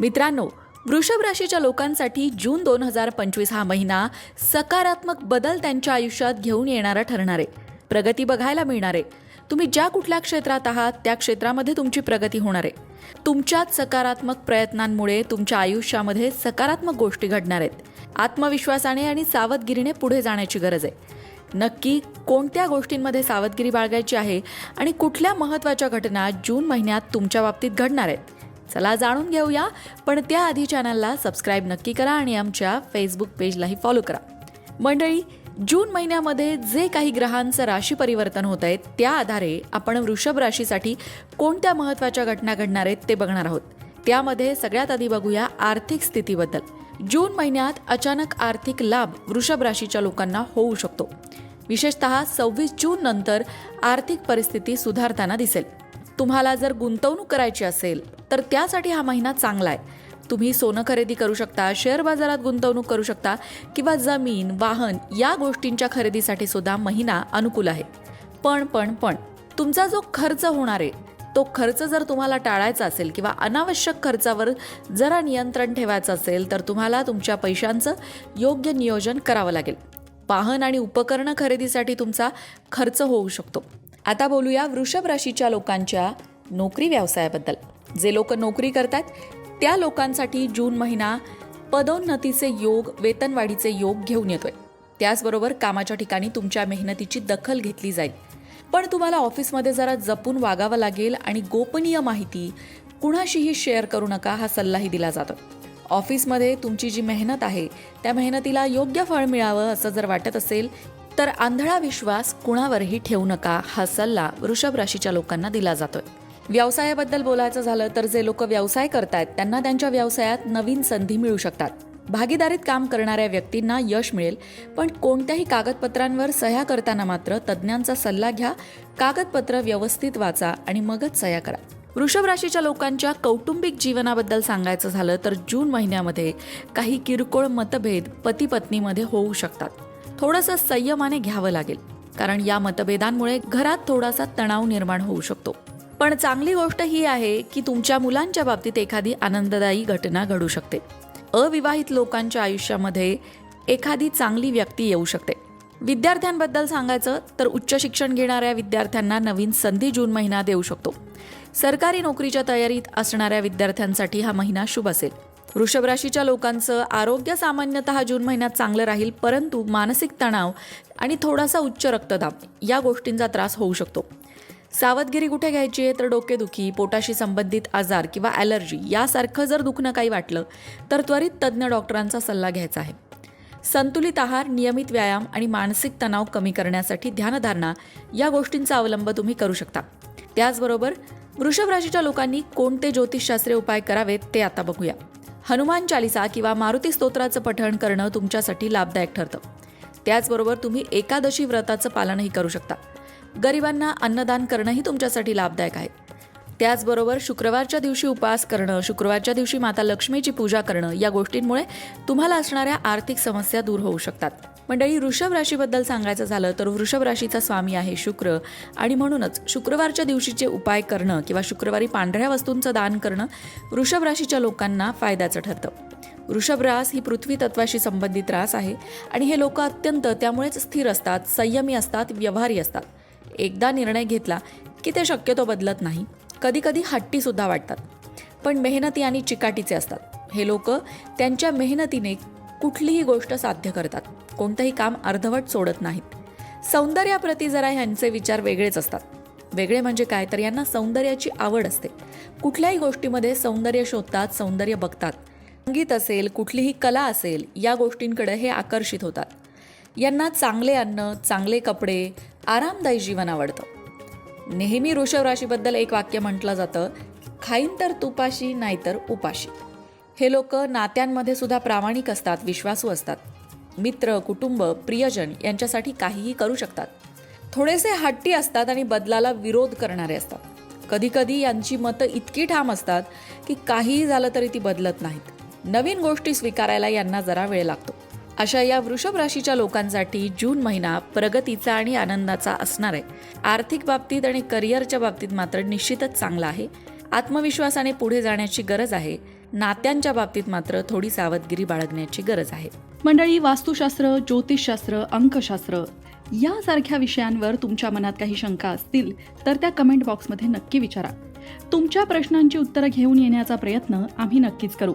मित्रांनो वृषभ राशीच्या लोकांसाठी जून दोन हजार पंचवीस हा महिना सकारात्मक बदल त्यांच्या आयुष्यात घेऊन येणारा ठरणार आहे. प्रगती बघायला मिळणार आहे. तुम्ही ज्या कुठल्या क्षेत्रात आहात त्या क्षेत्रामध्ये तुमची प्रगती होणार आहे. तुमच्याच सकारात्मक प्रयत्नांमुळे तुमच्या आयुष्यामध्ये सकारात्मक गोष्टी घडणार आहेत. आत्मविश्वासाने आणि सावधगिरीने पुढे जाण्याची गरज आहे. नक्की कोणत्या गोष्टींमध्ये सावधगिरी बाळगायची आहे आणि कुठल्या महत्त्वाच्या घटना जून महिन्यात तुमच्या बाबतीत घडणार आहेत? चला जाणून घेऊया पण त्याआधी चॅनलला सबस्क्राईब नक्की करा आणि आमच्या फेसबुक पेजलाही फॉलो करा. मंडळी जून महिन्यामध्ये जे काही ग्रहांचं राशी परिवर्तन होत आहे त्या आधारे आपण वृषभ राशीसाठी कोणत्या महत्त्वाच्या घटना घडणार आहेत ते बघणार आहोत. त्यामध्ये सगळ्यात आधी बघूया आर्थिक स्थितीबद्दल. जून महिन्यात अचानक आर्थिक लाभ वृषभ राशीच्या लोकांना होऊ शकतो. विशेषतः सव्वीस जून नंतर आर्थिक परिस्थिती सुधारताना दिसेल. तुम्हाला जर गुंतवणूक करायची असेल तर त्यासाठी हा महिना चांगला आहे. तुम्ही सोनं खरेदी करू शकता शेअर बाजारात गुंतवणूक करू शकता किंवा जमीन वाहन या गोष्टींच्या खरेदीसाठी सुद्धा महिना अनुकूल आहे. पण पण पण तुमचा जो खर्च होणार आहे तो खर्च जर तुम्हाला टाळायचा असेल किंवा अनावश्यक खर्चावर जरा नियंत्रण ठेवायचं असेल तर तुम्हाला तुमच्या पैशांचं योग्य नियोजन करावं लागेल. वाहन आणि उपकरणं खरेदीसाठी तुमचा खर्च होऊ शकतो. आता बोलूया वृषभ राशीच्या लोकांच्या नोकरी व्यवसायाबद्दल. जे लोक नोकरी करतात त्या लोकांसाठी जून महिना पदोन्नतीचे योग वेतनवाढीचे योग घेऊन येतोय. त्याचबरोबर कामाच्या ठिकाणी तुमच्या मेहनतीची दखल घेतली जाईल. पण तुम्हाला ऑफिसमध्ये जरा जपून वागावं लागेल आणि गोपनीय माहिती कुणाशीही शेअर करू नका हा सल्लाही दिला जातो. ऑफिसमध्ये तुमची जी मेहनत आहे त्या मेहनतीला योग्य फळ मिळावं असं जर वाटत असेल तर आंधळा विश्वास कुणावरही ठेवू नका हा सल्ला वृषभ राशीच्या लोकांना दिला जातोय. व्यवसायाबद्दल बोलायचं झालं तर जे लोक व्यवसाय करतायत त्यांना त्यांच्या व्यवसायात नवीन संधी मिळू शकतात. भागीदारीत काम करणाऱ्या व्यक्तींना यश मिळेल पण कोणत्याही कागदपत्रांवर सह्या करताना मात्र तज्ज्ञांचा सल्ला घ्या कागदपत्र व्यवस्थित वाचा आणि मगच सह्या करा. वृषभ राशीच्या लोकांच्या कौटुंबिक जीवनाबद्दल सांगायचं झालं तर जून महिन्यामध्ये काही किरकोळ मतभेद पती पत्नीमध्ये होऊ शकतात. थोडंसं संयमाने घ्यावं लागेल. कारण या मतभेदांमुळे घरात थोडासा तणाव निर्माण होऊ शकतो. पण चांगली गोष्ट ही आहे की तुमच्या मुलांच्या बाबतीत एखादी आनंददायी घटना घडू शकते. अविवाहित लोकांच्या आयुष्यामध्ये एखादी चांगली व्यक्ती येऊ शकते. विद्यार्थ्यांबद्दल सांगायचं तर उच्च शिक्षण घेणाऱ्या विद्यार्थ्यांना नवीन संधी जून महिना देऊ शकतो. सरकारी नोकरीच्या तयारीत असणाऱ्या विद्यार्थ्यांसाठी हा महिना शुभ असेल. वृषभ राशीच्या लोकांचं आरोग्य सामान्यतः जून महिन्यात चांगलं राहील परंतु मानसिक तणाव आणि थोडासा उच्च रक्तदाब या गोष्टींचा त्रास होऊ शकतो. सावधगिरी कुठे घ्यायची आहे? तर डोकेदुखी पोटाशी संबंधित आजार किंवा ॲलर्जी यासारखं जर दुखणं काही वाटलं तर त्वरित तज्ज्ञ डॉक्टरांचा सल्ला घ्यायचा आहे. संतुलित आहार नियमित व्यायाम आणि मानसिक तणाव कमी करण्यासाठी ध्यानधारणा या गोष्टींचा अवलंब तुम्ही करू शकता. त्याचबरोबर वृषभ राशीच्या लोकांनी कोणते ज्योतिषशास्त्रीय उपाय करावेत ते आता बघूया. हनुमान चालिसा किंवा मारुती स्तोत्राचं पठण करणं तुमच्यासाठी लाभदायक ठरतं. त्याचबरोबर तुम्ही एकादशी व्रताचं पालनही करू शकता. गरिबांना अन्नदान करणंही तुमच्यासाठी लाभदायक आहे. त्याचबरोबर शुक्रवारच्या दिवशी उपवास करणं शुक्रवारच्या दिवशी माता लक्ष्मीची पूजा करणं या गोष्टींमुळे तुम्हाला असणाऱ्या आर्थिक समस्या दूर होऊ शकतात. मंडळी वृषभ राशीबद्दल सांगायचं झालं तर वृषभ राशीचा स्वामी आहे शुक्र. आणि म्हणूनच शुक्रवारच्या दिवशीचे उपाय करणं किंवा शुक्रवारी पांढऱ्या वस्तूंचं दान करणं वृषभ राशीच्या लोकांना फायद्याचं ठरतं. वृषभ रास ही पृथ्वी तत्वाशी संबंधित रास आहे आणि हे लोक अत्यंत त्यामुळेच स्थिर असतात संयमी असतात व्यवहारी असतात. एकदा निर्णय घेतला की ते शक्यतो बदलत नाही. कधीकधी हट्टीसुद्धा वाटतात. पण मेहनती आणि चिकाटीचे असतात. हे लोक त्यांच्या मेहनतीने कुठलीही गोष्ट साध्य करतात. कोणतंही काम अर्धवट सोडत नाहीत. सौंदर्याप्रती जरा ह्यांचे विचार वेगळेच असतात. वेगळे म्हणजे काय? तर यांना सौंदर्याची आवड असते. कुठल्याही गोष्टीमध्ये सौंदर्य शोधतात सौंदर्य बघतात. संगीत असेल कुठलीही कला असेल या गोष्टींकडे हे आकर्षित होतात. यांना चांगले अन्न चांगले कपडे आरामदायी जीवन आवडतं. नेहमी वृषभ राशीबद्दल एक वाक्य म्हटलं जातं खाईन तर तुपाशी नाहीतर उपाशी. हे लोक नात्यांमध्ये सुद्धा प्रामाणिक असतात विश्वासू असतात. मित्र कुटुंब प्रियजन यांच्यासाठी काहीही करू शकतात. थोडेसे हट्टी असतात आणि बदलाला विरोध करणारे असतात. कधीकधी यांची मतं इतकी ठाम असतात की काहीही झालं तरी ती बदलत नाहीत. नवीन गोष्टी स्वीकारायला यांना जरा वेळ लागतो. अशा या वृषभ राशीच्या लोकांसाठी जून महिना प्रगतीचा आणि आनंदाचा असणार आहे. आर्थिक बाबतीत आणि करिअरच्या बाबतीत मात्र निश्चितच चांगला आहे. आत्मविश्वासाने पुढे जाण्याची गरज आहे. नात्यांच्या बाबतीत मात्र थोडी सावधगिरी बाळगण्याची गरज आहे. मंडळी वास्तुशास्त्र ज्योतिषशास्त्र अंकशास्त्र यासारख्या विषयांवर तुमच्या मनात काही शंका असतील तर त्या कमेंट बॉक्समध्ये नक्की विचारा. तुमच्या प्रश्नांची उत्तरं घेऊन येण्याचा प्रयत्न आम्ही नक्कीच करू.